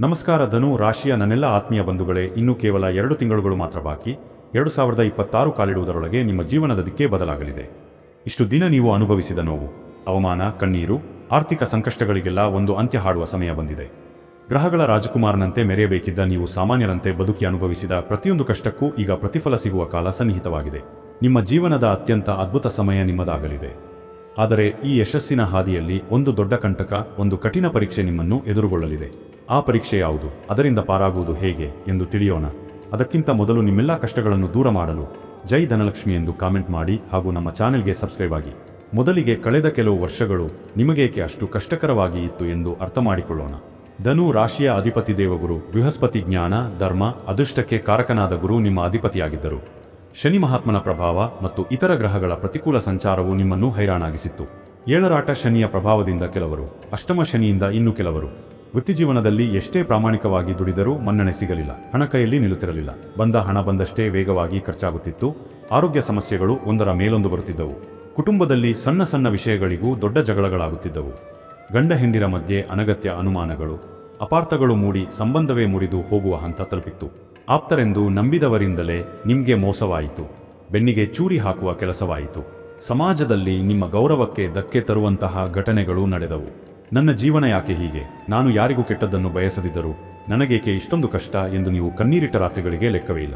ನಮಸ್ಕಾರ ಧನು ರಾಶಿಯ ನನ್ನೆಲ್ಲ ಆತ್ಮೀಯ ಬಂಧುಗಳೇ, ಇನ್ನೂ ಕೇವಲ ಎರಡು ತಿಂಗಳುಗಳು ಮಾತ್ರ ಬಾಕಿ. ಎರಡು ಸಾವಿರದ ಇಪ್ಪತ್ತಾರು ಕಾಲಿಡುವುದರೊಳಗೆ ನಿಮ್ಮ ಜೀವನದ ದಿಕ್ಕೇ ಬದಲಾಗಲಿದೆ. ಇಷ್ಟು ದಿನ ನೀವು ಅನುಭವಿಸಿದ ನೋವು, ಅವಮಾನ, ಕಣ್ಣೀರು, ಆರ್ಥಿಕ ಸಂಕಷ್ಟಗಳಿಗೆಲ್ಲ ಒಂದು ಅಂತ್ಯ ಹಾಡುವ ಸಮಯ ಬಂದಿದೆ. ಗ್ರಹಗಳ ರಾಜಕುಮಾರನಂತೆ ಮೆರೆಯಬೇಕಿದ್ದ ನೀವು ಸಾಮಾನ್ಯರಂತೆ ಬದುಕಿ ಅನುಭವಿಸಿದ ಪ್ರತಿಯೊಂದು ಕಷ್ಟಕ್ಕೂ ಈಗ ಪ್ರತಿಫಲ ಸಿಗುವ ಕಾಲ ಸನ್ನಿಹಿತವಾಗಿದೆ. ನಿಮ್ಮ ಜೀವನದ ಅತ್ಯಂತ ಅದ್ಭುತ ಸಮಯ ನಿಮ್ಮದಾಗಲಿದೆ. ಆದರೆ ಈ ಯಶಸ್ಸಿನ ಹಾದಿಯಲ್ಲಿ ಒಂದು ದೊಡ್ಡ ಕಂಟಕ, ಒಂದು ಕಠಿಣ ಪರೀಕ್ಷೆ ನಿಮ್ಮನ್ನು ಎದುರುಗೊಳ್ಳಲಿದೆ. ಆ ಪರೀಕ್ಷೆ ಯಾವುದು? ಅದರಿಂದ ಪಾರಾಗುವುದು ಹೇಗೆ ಎಂದು ತಿಳಿಯೋಣ. ಅದಕ್ಕಿಂತ ಮೊದಲು ನಿಮ್ಮೆಲ್ಲ ಕಷ್ಟಗಳನ್ನು ದೂರ ಮಾಡಲು ಜೈ ಧನಲಕ್ಷ್ಮಿ ಎಂದು ಕಾಮೆಂಟ್ ಮಾಡಿ ಹಾಗೂ ನಮ್ಮ ಚಾನೆಲ್ಗೆ ಸಬ್ಸ್ಕ್ರೈಬ್ ಆಗಿ. ಮೊದಲಿಗೆ ಕಳೆದ ಕೆಲವು ವರ್ಷಗಳು ನಿಮಗೇಕೆ ಅಷ್ಟು ಕಷ್ಟಕರವಾಗಿ ಇತ್ತು ಎಂದು ಅರ್ಥ ಮಾಡಿಕೊಳ್ಳೋಣ. ಧನು ರಾಶಿಯ ಅಧಿಪತಿ ದೇವಗುರು, ಬೃಹಸ್ಪತಿ ಜ್ಞಾನ, ಧರ್ಮ, ಅದೃಷ್ಟಕ್ಕೆ ಕಾರಕನಾದ ಗುರು ನಿಮ್ಮ ಅಧಿಪತಿಯಾಗಿದ್ದರು. ಶನಿ ಮಹಾತ್ಮನ ಪ್ರಭಾವ ಮತ್ತು ಇತರ ಗ್ರಹಗಳ ಪ್ರತಿಕೂಲ ಸಂಚಾರವು ನಿಮ್ಮನ್ನು ಹೈರಾಣಾಗಿಸಿತ್ತು. ಏಳರಾಟ ಶನಿಯ ಪ್ರಭಾವದಿಂದ ಕೆಲವರು, ಅಷ್ಟಮ ಶನಿಯಿಂದ ಇನ್ನು ಕೆಲವರು. ವೃತ್ತಿಜೀವನದಲ್ಲಿ ಎಷ್ಟೇ ಪ್ರಾಮಾಣಿಕವಾಗಿ ದುಡಿದರೂ ಮನ್ನಣೆ ಸಿಗಲಿಲ್ಲ. ಹಣ ಕೈಯಲ್ಲಿ ನಿಲ್ಲುತ್ತಿರಲಿಲ್ಲ. ಬಂದ ಹಣ ಬಂದಷ್ಟೇ ವೇಗವಾಗಿ ಖರ್ಚಾಗುತ್ತಿತ್ತು. ಆರೋಗ್ಯ ಸಮಸ್ಯೆಗಳು ಒಂದರ ಮೇಲೊಂದು ಬರುತ್ತಿದ್ದವು. ಕುಟುಂಬದಲ್ಲಿ ಸಣ್ಣ ಸಣ್ಣ ವಿಷಯಗಳಿಗೂ ದೊಡ್ಡ ಜಗಳಗಳಾಗುತ್ತಿದ್ದವು. ಗಂಡ ಹೆಂಡಿರ ಮಧ್ಯೆ ಅನಗತ್ಯ ಅನುಮಾನಗಳು, ಅಪಾರ್ಥಗಳು ಮೂಡಿ ಸಂಬಂಧವೇ ಮುರಿದು ಹೋಗುವ ಹಂತ ತಲುಪಿತ್ತು. ಆಪ್ತರೆಂದು ನಂಬಿದವರಿಂದಲೇ ನಿಮಗೆ ಮೋಸವಾಯಿತು. ಬೆನ್ನಿಗೆ ಚೂರಿ ಹಾಕುವ ಕೆಲಸವಾಯಿತು. ಸಮಾಜದಲ್ಲಿ ನಿಮ್ಮ ಗೌರವಕ್ಕೆ ಧಕ್ಕೆ ತರುವಂತಹ ಘಟನೆಗಳು ನಡೆದವು. ನನ್ನ ಜೀವನ ಯಾಕೆ ಹೀಗೆ? ನಾನು ಯಾರಿಗೂ ಕೆಟ್ಟದ್ದನ್ನು ಬಯಸದಿದ್ದರೂ ನನಗೇಕೆ ಇಷ್ಟೊಂದು ಕಷ್ಟ ಎಂದು ನೀವು ಕಣ್ಣೀರಿಟ್ಟ ರಾತ್ರಿಗಳಿಗೆ ಲೆಕ್ಕವೇ ಇಲ್ಲ.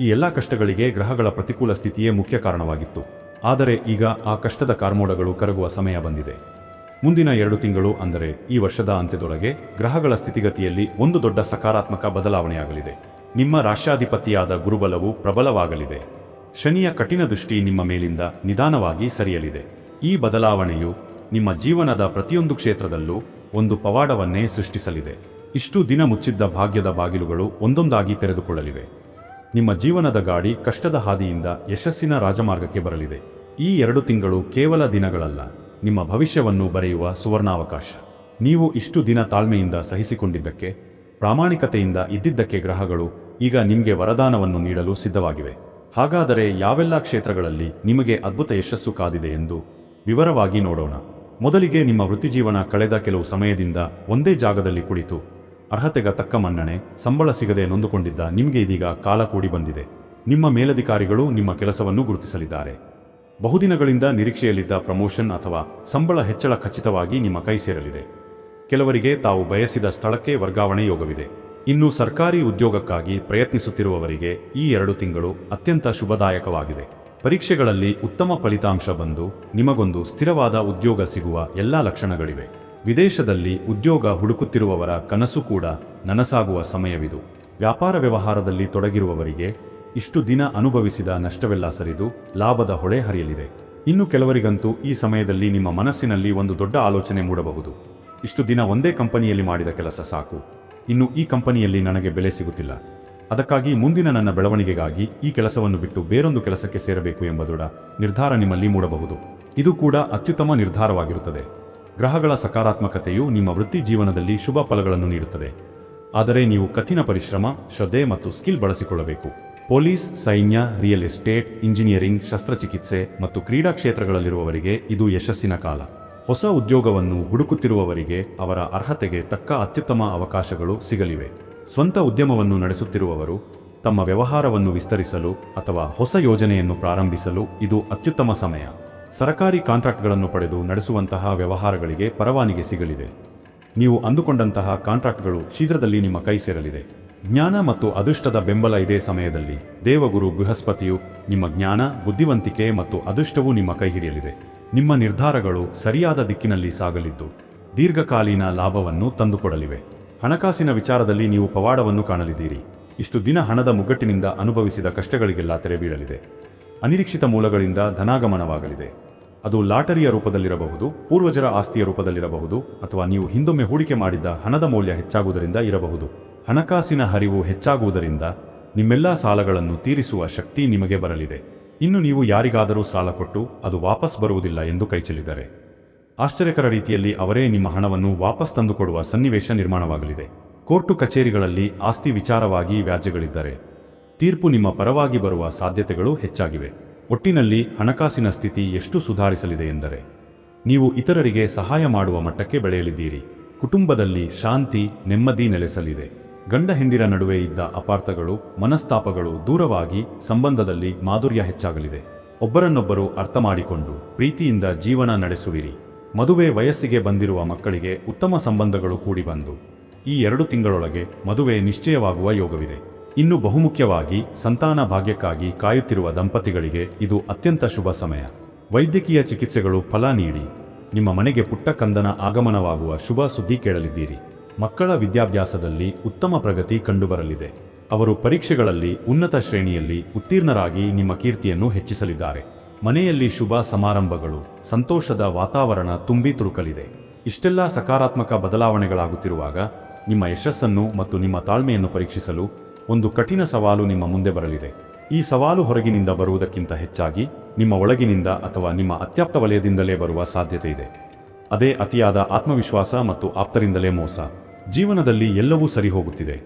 ಈ ಎಲ್ಲ ಕಷ್ಟಗಳಿಗೆ ಗ್ರಹಗಳ ಪ್ರತಿಕೂಲ ಸ್ಥಿತಿಯೇ ಮುಖ್ಯ ಕಾರಣವಾಗಿತ್ತು. ಆದರೆ ಈಗ ಆ ಕಷ್ಟದ ಕಾರ್ಮೋಡಗಳು ಕರಗುವ ಸಮಯ ಬಂದಿದೆ. ಮುಂದಿನ ಎರಡು ತಿಂಗಳು ಅಂದರೆ ಈ ವರ್ಷದ ಅಂತ್ಯದೊಳಗೆ ಗ್ರಹಗಳ ಸ್ಥಿತಿಗತಿಯಲ್ಲಿ ಒಂದು ದೊಡ್ಡ ಸಕಾರಾತ್ಮಕ ಬದಲಾವಣೆಯಾಗಲಿದೆ. ನಿಮ್ಮ ರಾಷ್ಟ್ರಾಧಿಪತಿಯಾದ ಗುರುಬಲವು ಪ್ರಬಲವಾಗಲಿದೆ. ಶನಿಯ ಕಠಿಣ ದೃಷ್ಟಿ ನಿಮ್ಮ ಮೇಲಿಂದ ನಿಧಾನವಾಗಿ ಸರಿಯಲಿದೆ. ಈ ಬದಲಾವಣೆಯು ನಿಮ್ಮ ಜೀವನದ ಪ್ರತಿಯೊಂದು ಕ್ಷೇತ್ರದಲ್ಲೂ ಒಂದು ಪವಾಡವನ್ನೇ ಸೃಷ್ಟಿಸಲಿದೆ. ಇಷ್ಟು ದಿನ ಮುಚ್ಚಿದ್ದ ಭಾಗ್ಯದ ಬಾಗಿಲುಗಳು ಒಂದೊಂದಾಗಿ ತೆರೆದುಕೊಳ್ಳಲಿವೆ. ನಿಮ್ಮ ಜೀವನದ ಗಾಡಿ ಕಷ್ಟದ ಹಾದಿಯಿಂದ ಯಶಸ್ಸಿನ ರಾಜಮಾರ್ಗಕ್ಕೆ ಬರಲಿದೆ. ಈ ಎರಡು ತಿಂಗಳು ಕೇವಲ ದಿನಗಳಲ್ಲ, ನಿಮ್ಮ ಭವಿಷ್ಯವನ್ನು ಬರೆಯುವ ಸುವರ್ಣಾವಕಾಶ. ನೀವು ಇಷ್ಟು ದಿನ ತಾಳ್ಮೆಯಿಂದ ಸಹಿಸಿಕೊಂಡಿದ್ದಕ್ಕೆ, ಪ್ರಾಮಾಣಿಕತೆಯಿಂದ ಇದ್ದಿದ್ದಕ್ಕೆ ಗ್ರಹಗಳು ಈಗ ನಿಮಗೆ ವರದಾನವನ್ನು ನೀಡಲು ಸಿದ್ಧವಾಗಿವೆ. ಹಾಗಾದರೆ ಯಾವೆಲ್ಲ ಕ್ಷೇತ್ರಗಳಲ್ಲಿ ನಿಮಗೆ ಅದ್ಭುತ ಯಶಸ್ಸು ಕಾದಿದೆ ಎಂದು ವಿವರವಾಗಿ ನೋಡೋಣ. ಮೊದಲಿಗೆ ನಿಮ್ಮ ವೃತ್ತಿಜೀವನ ಕಳೆದ ಕೆಲವು ಸಮಯದಿಂದ ಒಂದೇ ಜಾಗದಲ್ಲಿ ಕುಳಿತು ಅರ್ಹತೆಗ ತಕ್ಕ ಮನ್ನಣೆ, ಸಂಬಳ ಸಿಗದೆ ನೊಂದುಕೊಂಡಿದ್ದ ನಿಮಗೆ ಇದೀಗ ಕಾಲ ಕೂಡಿ ಬಂದಿದೆ. ನಿಮ್ಮ ಮೇಲಧಿಕಾರಿಗಳು ನಿಮ್ಮ ಕೆಲಸವನ್ನು ಗುರುತಿಸಲಿದ್ದಾರೆ. ಬಹುದಿನಗಳಿಂದ ನಿರೀಕ್ಷೆಯಲ್ಲಿದ್ದ ಪ್ರಮೋಷನ್ ಅಥವಾ ಸಂಬಳ ಹೆಚ್ಚಳ ಖಚಿತವಾಗಿ ನಿಮ್ಮ ಕೈ ಸೇರಲಿದೆ. ಕೆಲವರಿಗೆ ತಾವು ಬಯಸಿದ ಸ್ಥಳಕ್ಕೆ ವರ್ಗಾವಣೆ ಯೋಗವಿದೆ. ಇನ್ನು ಸರ್ಕಾರಿ ಉದ್ಯೋಗಕ್ಕಾಗಿ ಪ್ರಯತ್ನಿಸುತ್ತಿರುವವರಿಗೆ ಈ ಎರಡು ತಿಂಗಳು ಅತ್ಯಂತ ಶುಭದಾಯಕವಾಗಿದೆ. ಪರೀಕ್ಷೆಗಳಲ್ಲಿ ಉತ್ತಮ ಫಲಿತಾಂಶ ಬಂದು ನಿಮಗೊಂದು ಸ್ಥಿರವಾದ ಉದ್ಯೋಗ ಸಿಗುವ ಎಲ್ಲ ಲಕ್ಷಣಗಳಿವೆ. ವಿದೇಶದಲ್ಲಿ ಉದ್ಯೋಗ ಹುಡುಕುತ್ತಿರುವವರ ಕನಸು ಕೂಡ ನನಸಾಗುವ ಸಮಯವಿದು. ವ್ಯಾಪಾರ ವ್ಯವಹಾರದಲ್ಲಿ ತೊಡಗಿರುವವರಿಗೆ ಇಷ್ಟು ದಿನ ಅನುಭವಿಸಿದ ನಷ್ಟವೆಲ್ಲ ಸರಿದು ಲಾಭದ ಹೊಳೆ ಹರಿಯಲಿದೆ. ಇನ್ನು ಕೆಲವರಿಗಂತೂ ಈ ಸಮಯದಲ್ಲಿ ನಿಮ್ಮ ಮನಸ್ಸಿನಲ್ಲಿ ಒಂದು ದೊಡ್ಡ ಆಲೋಚನೆ ಮೂಡಬಹುದು. ಇಷ್ಟು ದಿನ ಒಂದೇ ಕಂಪನಿಯಲ್ಲಿ ಮಾಡಿದ ಕೆಲಸ ಸಾಕು. ಇನ್ನು ಈ ಕಂಪನಿಯಲ್ಲಿ ನನಗೆ ಬೆಲೆ ಸಿಗುತ್ತಿಲ್ಲ. ಅದಕ್ಕಾಗಿ ಮುಂದಿನ ನನ್ನ ಬೆಳವಣಿಗೆಗಾಗಿ ಈ ಕೆಲಸವನ್ನು ಬಿಟ್ಟು ಬೇರೊಂದು ಕೆಲಸಕ್ಕೆ ಸೇರಬೇಕು ಎಂಬ ದೃಢ ನಿರ್ಧಾರ ನಿಮ್ಮಲ್ಲಿ ಮೂಡಬಹುದು. ಇದು ಕೂಡ ಅತ್ಯುತ್ತಮ ನಿರ್ಧಾರವಾಗಿರುತ್ತದೆ. ಗ್ರಹಗಳ ಸಕಾರಾತ್ಮಕತೆಯು ನಿಮ್ಮ ವೃತ್ತಿ ಜೀವನದಲ್ಲಿ ಶುಭ ಫಲಗಳನ್ನು ನೀಡುತ್ತದೆ. ಆದರೆ ನೀವು ಕಠಿಣ ಪರಿಶ್ರಮ, ಶ್ರದ್ಧೆ ಮತ್ತು ಸ್ಕಿಲ್ ಬಳಸಿಕೊಳ್ಳಬೇಕು. ಪೊಲೀಸ್, ಸೈನ್ಯ, ರಿಯಲ್ ಎಸ್ಟೇಟ್, ಇಂಜಿನಿಯರಿಂಗ್, ಶಸ್ತ್ರಚಿಕಿತ್ಸೆ ಮತ್ತು ಕ್ರೀಡಾ ಕ್ಷೇತ್ರಗಳಲ್ಲಿರುವವರಿಗೆ ಇದು ಯಶಸ್ಸಿನ ಕಾಲ. ಹೊಸ ಉದ್ಯೋಗವನ್ನು ಹುಡುಕುತ್ತಿರುವವರಿಗೆ ಅವರ ಅರ್ಹತೆಗೆ ತಕ್ಕ ಅತ್ಯುತ್ತಮ ಅವಕಾಶಗಳು ಸಿಗಲಿವೆ. ಸ್ವಂತ ಉದ್ಯಮವನ್ನು ನಡೆಸುತ್ತಿರುವವರು ತಮ್ಮ ವ್ಯವಹಾರವನ್ನು ವಿಸ್ತರಿಸಲು ಅಥವಾ ಹೊಸ ಯೋಜನೆಯನ್ನು ಪ್ರಾರಂಭಿಸಲು ಇದು ಅತ್ಯುತ್ತಮ ಸಮಯ. ಸರಕಾರಿ ಕಾಂಟ್ರಾಕ್ಟ್ಗಳನ್ನು ಪಡೆದು ನಡೆಸುವಂತಹ ವ್ಯವಹಾರಗಳಿಗೆ ಪರವಾನಿಗೆ ಸಿಗಲಿದೆ. ನೀವು ಅಂದುಕೊಂಡಂತಹ ಕಾಂಟ್ರಾಕ್ಟ್ಗಳು ಶೀಘ್ರದಲ್ಲಿ ನಿಮ್ಮ ಕೈ ಸೇರಲಿದೆ. ಜ್ಞಾನ ಮತ್ತು ಅದೃಷ್ಟದ ಬೆಂಬಲ ಇದೇ ಸಮಯದಲ್ಲಿ. ದೇವಗುರು ಬೃಹಸ್ಪತಿಯು ನಿಮ್ಮ ಜ್ಞಾನ, ಬುದ್ಧಿವಂತಿಕೆ ಮತ್ತು ಅದೃಷ್ಟವೂ ನಿಮ್ಮ ಕೈ ಹಿಡಿಯಲಿದೆ. ನಿಮ್ಮ ನಿರ್ಧಾರಗಳು ಸರಿಯಾದ ದಿಕ್ಕಿನಲ್ಲಿ ಸಾಗಲಿದ್ದು, ದೀರ್ಘಕಾಲೀನ ಲಾಭವನ್ನು ತಂದುಕೊಡಲಿವೆ. ಹಣಕಾಸಿನ ವಿಚಾರದಲ್ಲಿ ನೀವು ಪವಾಡವನ್ನು ಕಾಣಲಿದ್ದೀರಿ. ಇಷ್ಟು ದಿನ ಹಣದ ಮುಗ್ಗಟ್ಟಿನಿಂದ ಅನುಭವಿಸಿದ ಕಷ್ಟಗಳಿಗೆಲ್ಲ ತೆರೆ ಬೀಳಲಿದೆ ಅನಿರೀಕ್ಷಿತ ಮೂಲಗಳಿಂದ ಧನಾಗಮನವಾಗಲಿದೆ. ಅದು ಲಾಟರಿಯ ರೂಪದಲ್ಲಿರಬಹುದು, ಪೂರ್ವಜರ ಆಸ್ತಿಯ ರೂಪದಲ್ಲಿರಬಹುದು, ಅಥವಾ ನೀವು ಹಿಂದೊಮ್ಮೆ ಹೂಡಿಕೆ ಮಾಡಿದ್ದ ಹಣದ ಮೌಲ್ಯ ಹೆಚ್ಚಾಗುವುದರಿಂದ ಇರಬಹುದು. ಹಣಕಾಸಿನ ಹರಿವು ಹೆಚ್ಚಾಗುವುದರಿಂದ ನಿಮ್ಮೆಲ್ಲ ಸಾಲಗಳನ್ನು ತೀರಿಸುವ ಶಕ್ತಿ ನಿಮಗೆ ಬರಲಿದೆ. ಇನ್ನು ನೀವು ಯಾರಿಗಾದರೂ ಸಾಲ ಕೊಟ್ಟು ಅದು ವಾಪಸ್ ಬರುವುದಿಲ್ಲ ಎಂದು ಕೈಚೆಲ್ಲಿದ್ದಾರೆ. ಆಶ್ಚರ್ಯಕರ ರೀತಿಯಲ್ಲಿ ಅವರೇ ನಿಮ್ಮ ಹಣವನ್ನು ವಾಪಸ್ ತಂದುಕೊಡುವ ಸನ್ನಿವೇಶ ನಿರ್ಮಾಣವಾಗಲಿದೆ. ಕೋರ್ಟು ಕಚೇರಿಗಳಲ್ಲಿ ಆಸ್ತಿ ವಿಚಾರವಾಗಿ ವ್ಯಾಜ್ಯಗಳಿದ್ದರೆ. ತೀರ್ಪು ನಿಮ್ಮ ಪರವಾಗಿ ಬರುವ ಸಾಧ್ಯತೆಗಳು ಹೆಚ್ಚಾಗಿವೆ. ಒಟ್ಟಿನಲ್ಲಿ ಹಣಕಾಸಿನ ಸ್ಥಿತಿ ಎಷ್ಟು ಸುಧಾರಿಸಲಿದೆ ಎಂದರೆ, ನೀವು ಇತರರಿಗೆ ಸಹಾಯ ಮಾಡುವ ಮಟ್ಟಕ್ಕೆ ಬೆಳೆಯಲಿದ್ದೀರಿ. ಕುಟುಂಬದಲ್ಲಿ ಶಾಂತಿ, ನೆಮ್ಮದಿ ನೆಲೆಸಲಿದೆ. ಗಂಡ ಹೆಂಡಿರ ನಡುವೆ ಇದ್ದ ಅಪಾರ್ಥಗಳು, ಮನಸ್ತಾಪಗಳು ದೂರವಾಗಿ ಸಂಬಂಧದಲ್ಲಿ ಮಾಧುರ್ಯ ಹೆಚ್ಚಾಗಲಿದೆ. ಒಬ್ಬರನ್ನೊಬ್ಬರು ಅರ್ಥ ಮಾಡಿಕೊಂಡು ಪ್ರೀತಿಯಿಂದ ಜೀವನ ನಡೆಸುವಿರಿ. ಮದುವೆ ವಯಸ್ಸಿಗೆ ಬಂದಿರುವ ಮಕ್ಕಳಿಗೆ ಉತ್ತಮ ಸಂಬಂಧಗಳು ಕೂಡಿ ಬಂದು, ಈ ಎರಡು ತಿಂಗಳೊಳಗೆ ಮದುವೆ ನಿಶ್ಚಯವಾಗುವ ಯೋಗವಿದೆ. ಇನ್ನು ಬಹುಮುಖ್ಯವಾಗಿ ಸಂತಾನ ಭಾಗ್ಯಕ್ಕಾಗಿ ಕಾಯುತ್ತಿರುವ ದಂಪತಿಗಳಿಗೆ ಇದು ಅತ್ಯಂತ ಶುಭ ಸಮಯ. ವೈದ್ಯಕೀಯ ಚಿಕಿತ್ಸೆಗಳು ಫಲ ನೀಡಿ, ನಿಮ್ಮ ಮನೆಗೆ ಪುಟ್ಟ ಕಂದನ ಆಗಮನವಾಗುವ ಶುಭ ಸುದ್ದಿ ಕೇಳಲಿದ್ದೀರಿ. ಮಕ್ಕಳ ವಿದ್ಯಾಭ್ಯಾಸದಲ್ಲಿ ಉತ್ತಮ ಪ್ರಗತಿ ಕಂಡುಬರಲಿದೆ. ಅವರು ಪರೀಕ್ಷೆಗಳಲ್ಲಿ ಉನ್ನತ ಶ್ರೇಣಿಯಲ್ಲಿ ಉತ್ತೀರ್ಣರಾಗಿ ನಿಮ್ಮ ಕೀರ್ತಿಯನ್ನು ಹೆಚ್ಚಿಸಲಿದ್ದಾರೆ. ಮನೆಯಲ್ಲಿ ಶುಭ ಸಮಾರಂಭಗಳು, ಸಂತೋಷದ ವಾತಾವರಣ ತುಂಬಿ ತುಳುಕಲಿದೆ. ಇಷ್ಟೆಲ್ಲ ಸಕಾರಾತ್ಮಕ ಬದಲಾವಣೆಗಳಾಗುತ್ತಿರುವಾಗ, ನಿಮ್ಮ ಯಶಸ್ಸನ್ನು ಮತ್ತು ನಿಮ್ಮ ತಾಳ್ಮೆಯನ್ನು ಪರೀಕ್ಷಿಸಲು ಒಂದು ಕಠಿಣ ಸವಾಲು ನಿಮ್ಮ ಮುಂದೆ ಬರಲಿದೆ. ಈ ಸವಾಲು ಹೊರಗಿನಿಂದ ಬರುವುದಕ್ಕಿಂತ ಹೆಚ್ಚಾಗಿ, ನಿಮ್ಮ ಒಳಗಿನಿಂದ ಅಥವಾ ನಿಮ್ಮ ಅತ್ಯಾಪ್ತ ವಲಯದಿಂದಲೇ ಬರುವ ಸಾಧ್ಯತೆ ಇದೆ ಅದೇ ಅತಿಯಾದ ಆತ್ಮವಿಶ್ವಾಸ ಮತ್ತು ಆಪ್ತರಿಂದಲೇ ಮೋಸ. ಜೀವನದಲ್ಲಿ ಎಲ್ಲವೂ ಸರಿ ಹೋಗುತ್ತಿದೆ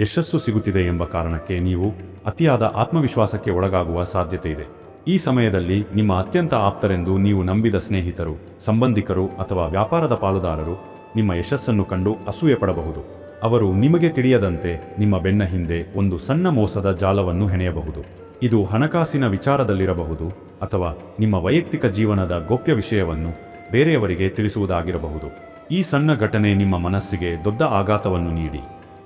ಯಶಸ್ಸು ಸಿಗುತ್ತಿದೆ ಎಂಬ ಕಾರಣಕ್ಕೆ ನೀವು ಅತಿಯಾದ ಆತ್ಮವಿಶ್ವಾಸಕ್ಕೆ ಒಳಗಾಗುವ ಸಾಧ್ಯತೆ ಇದೆ ಈ ಸಮಯದಲ್ಲಿ ನಿಮ್ಮ ಅತ್ಯಂತ ಆಪ್ತರೆಂದು ನೀವು ನಂಬಿದ ಸ್ನೇಹಿತರು, ಸಂಬಂಧಿಕರು ಅಥವಾ ವ್ಯಾಪಾರದ ಪಾಲುದಾರರು ನಿಮ್ಮ ಯಶಸ್ಸನ್ನು ಕಂಡು ಅಸೂಯೆ ಪಡಬಹುದು. ಅವರು ನಿಮಗೆ ತಿಳಿಯದಂತೆ ನಿಮ್ಮ ಬೆನ್ನ ಹಿಂದೆ ಒಂದು ಸಣ್ಣ ಮೋಸದ ಜಾಲವನ್ನು ಹೆಣೆಯಬಹುದು. ಇದು ಹಣಕಾಸಿನ ವಿಚಾರದಲ್ಲಿರಬಹುದು ಅಥವಾ ನಿಮ್ಮ ವೈಯಕ್ತಿಕ ಜೀವನದ ಗೋಪ್ಯ ವಿಷಯವನ್ನು ಬೇರೆಯವರಿಗೆ ತಿಳಿಸುವುದಾಗಿರಬಹುದು. ಈ ಸಣ್ಣ ಘಟನೆ ನಿಮ್ಮ ಮನಸ್ಸಿಗೆ ದೊಡ್ಡ ಆಘಾತವನ್ನು ನೀಡಿ,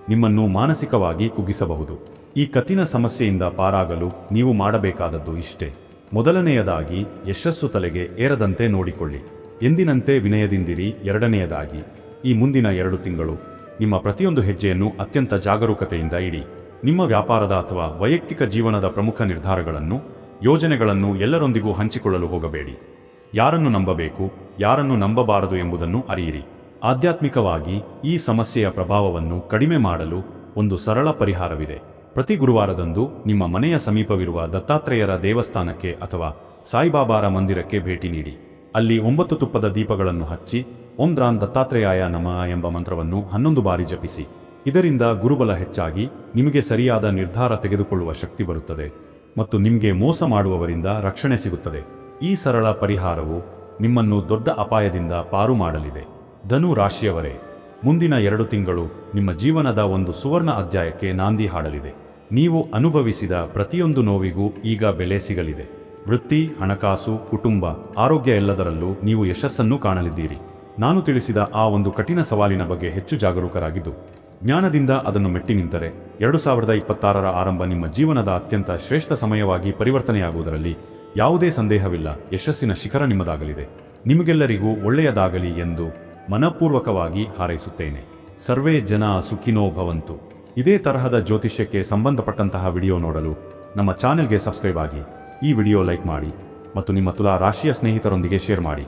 ನಿಮ್ಮನ್ನು ಮಾನಸಿಕವಾಗಿ ಕುಗ್ಗಿಸಬಹುದು. ಈ ಕಠಿಣ ಸಮಸ್ಯೆಯಿಂದ ಪಾರಾಗಲು ನೀವು ಮಾಡಬೇಕಾದದ್ದು ಇಷ್ಟೇ. ಮೊದಲನೆಯದಾಗಿ ಯಶಸ್ಸು ತಲೆಗೆ ಏರದಂತೆ ನೋಡಿಕೊಳ್ಳಿ. ಎಂದಿನಂತೆ ವಿನಯದಿಂದಿರಿ ಎರಡನೆಯದಾಗಿ. ಈ ಮುಂದಿನ ಎರಡು ತಿಂಗಳು ನಿಮ್ಮ ಪ್ರತಿಯೊಂದು ಹೆಜ್ಜೆಯನ್ನು ಅತ್ಯಂತ ಜಾಗರೂಕತೆಯಿಂದ ಇಡಿ. ನಿಮ್ಮ ವ್ಯಾಪಾರದ ಅಥವಾ ವೈಯಕ್ತಿಕ ಜೀವನದ ಪ್ರಮುಖ ನಿರ್ಧಾರಗಳನ್ನು, ಯೋಜನೆಗಳನ್ನು ಎಲ್ಲರೊಂದಿಗೂ ಹಂಚಿಕೊಳ್ಳಲು ಹೋಗಬೇಡಿ. ಯಾರನ್ನು ನಂಬಬೇಕು, ಯಾರನ್ನು ನಂಬಬಾರದು ಎಂಬುದನ್ನು ಅರಿಯಿರಿ. ಆಧ್ಯಾತ್ಮಿಕವಾಗಿ ಈ ಸಮಸ್ಯೆಯ ಪ್ರಭಾವವನ್ನು ಕಡಿಮೆ ಮಾಡಲು ಒಂದು ಸರಳ ಪರಿಹಾರವಿದೆ. ಪ್ರತಿ ಗುರುವಾರದಂದು ನಿಮ್ಮ ಮನೆಯ ಸಮೀಪವಿರುವ ದತ್ತಾತ್ರೇಯರ ದೇವಸ್ಥಾನಕ್ಕೆ ಅಥವಾ ಸಾಯಿಬಾಬಾರ ಮಂದಿರಕ್ಕೆ ಭೇಟಿ ನೀಡಿ. ಅಲ್ಲಿ ಒಂಬತ್ತು ತುಪ್ಪದ ದೀಪಗಳನ್ನು ಹಚ್ಚಿ, ಓಂ ದತ್ತಾತ್ರೇಯಾಯ ನಮಃ ಎಂಬ ಮಂತ್ರವನ್ನು ಹನ್ನೊಂದು ಬಾರಿ ಜಪಿಸಿ. ಇದರಿಂದ ಗುರುಬಲ ಹೆಚ್ಚಾಗಿ ನಿಮಗೆ ಸರಿಯಾದ ನಿರ್ಧಾರ ತೆಗೆದುಕೊಳ್ಳುವ ಶಕ್ತಿ ಬರುತ್ತದೆ ಮತ್ತು ನಿಮಗೆ ಮೋಸ ಮಾಡುವವರಿಂದ ರಕ್ಷಣೆ ಸಿಗುತ್ತದೆ. ಈ ಸರಳ ಪರಿಹಾರವು ನಿಮ್ಮನ್ನು ದೊಡ್ಡ ಅಪಾಯದಿಂದ ಪಾರು ಮಾಡಲಿದೆ. ಧನು ರಾಶಿಯವರೇ ಮುಂದಿನ ಎರಡು ತಿಂಗಳು ನಿಮ್ಮ ಜೀವನದ ಒಂದು ಸುವರ್ಣ ಅಧ್ಯಾಯಕ್ಕೆ ನಾಂದಿ ಹಾಡಲಿದೆ. ನೀವು ಅನುಭವಿಸಿದ ಪ್ರತಿಯೊಂದು ನೋವಿಗೂ ಈಗ ಬೆಲೆ ಸಿಗಲಿದೆ. ವೃತ್ತಿ, ಹಣಕಾಸು, ಕುಟುಂಬ, ಆರೋಗ್ಯ ಎಲ್ಲದರಲ್ಲೂ ನೀವು ಯಶಸ್ಸನ್ನು ಕಾಣಲಿದ್ದೀರಿ. ನಾನು ತಿಳಿಸಿದ ಆ ಒಂದು ಕಠಿಣ ಸವಾಲಿನ ಬಗ್ಗೆ ಹೆಚ್ಚು ಜಾಗರೂಕರಾಗಿದ್ದು, ಜ್ಞಾನದಿಂದ ಅದನ್ನು ಮೆಟ್ಟಿ ನಿಂತರೆ ಎರಡು ಸಾವಿರದ ಇಪ್ಪತ್ತಾರರ ಆರಂಭ ನಿಮ್ಮ ಜೀವನದ ಅತ್ಯಂತ ಶ್ರೇಷ್ಠ ಸಮಯವಾಗಿ ಪರಿವರ್ತನೆಯಾಗುವುದರಲ್ಲಿ ಯಾವುದೇ ಸಂದೇಹವಿಲ್ಲ. ಯಶಸ್ಸಿನ ಶಿಖರ ನಿಮ್ಮದಾಗಲಿದೆ. ನಿಮಗೆಲ್ಲರಿಗೂ ಒಳ್ಳೆಯದಾಗಲಿ ಎಂದು ಮನಪೂರ್ವಕವಾಗಿ ಹಾರೈಸುತ್ತೇನೆ. ಸರ್ವೇ ಜನ ಸುಖಿನೋ ಭವಂತು. ಇದೇ ತರಹದ ಜ್ಯೋತಿಷ್ಯಕ್ಕೆ ಸಂಬಂಧಪಟ್ಟಂತಹ ವಿಡಿಯೋ ನೋಡಲು ನಮ್ಮ ಚಾನೆಲ್ಗೆ ಸಬ್ಸ್ಕ್ರೈಬ್ ಆಗಿ ಈ ವಿಡಿಯೋ ಲೈಕ್ ಮಾಡಿ ಮತ್ತು ನಿಮ್ಮ ತುಲಾ ರಾಶಿಯ ಸ್ನೇಹಿತರೊಂದಿಗೆ ಶೇರ್ ಮಾಡಿ.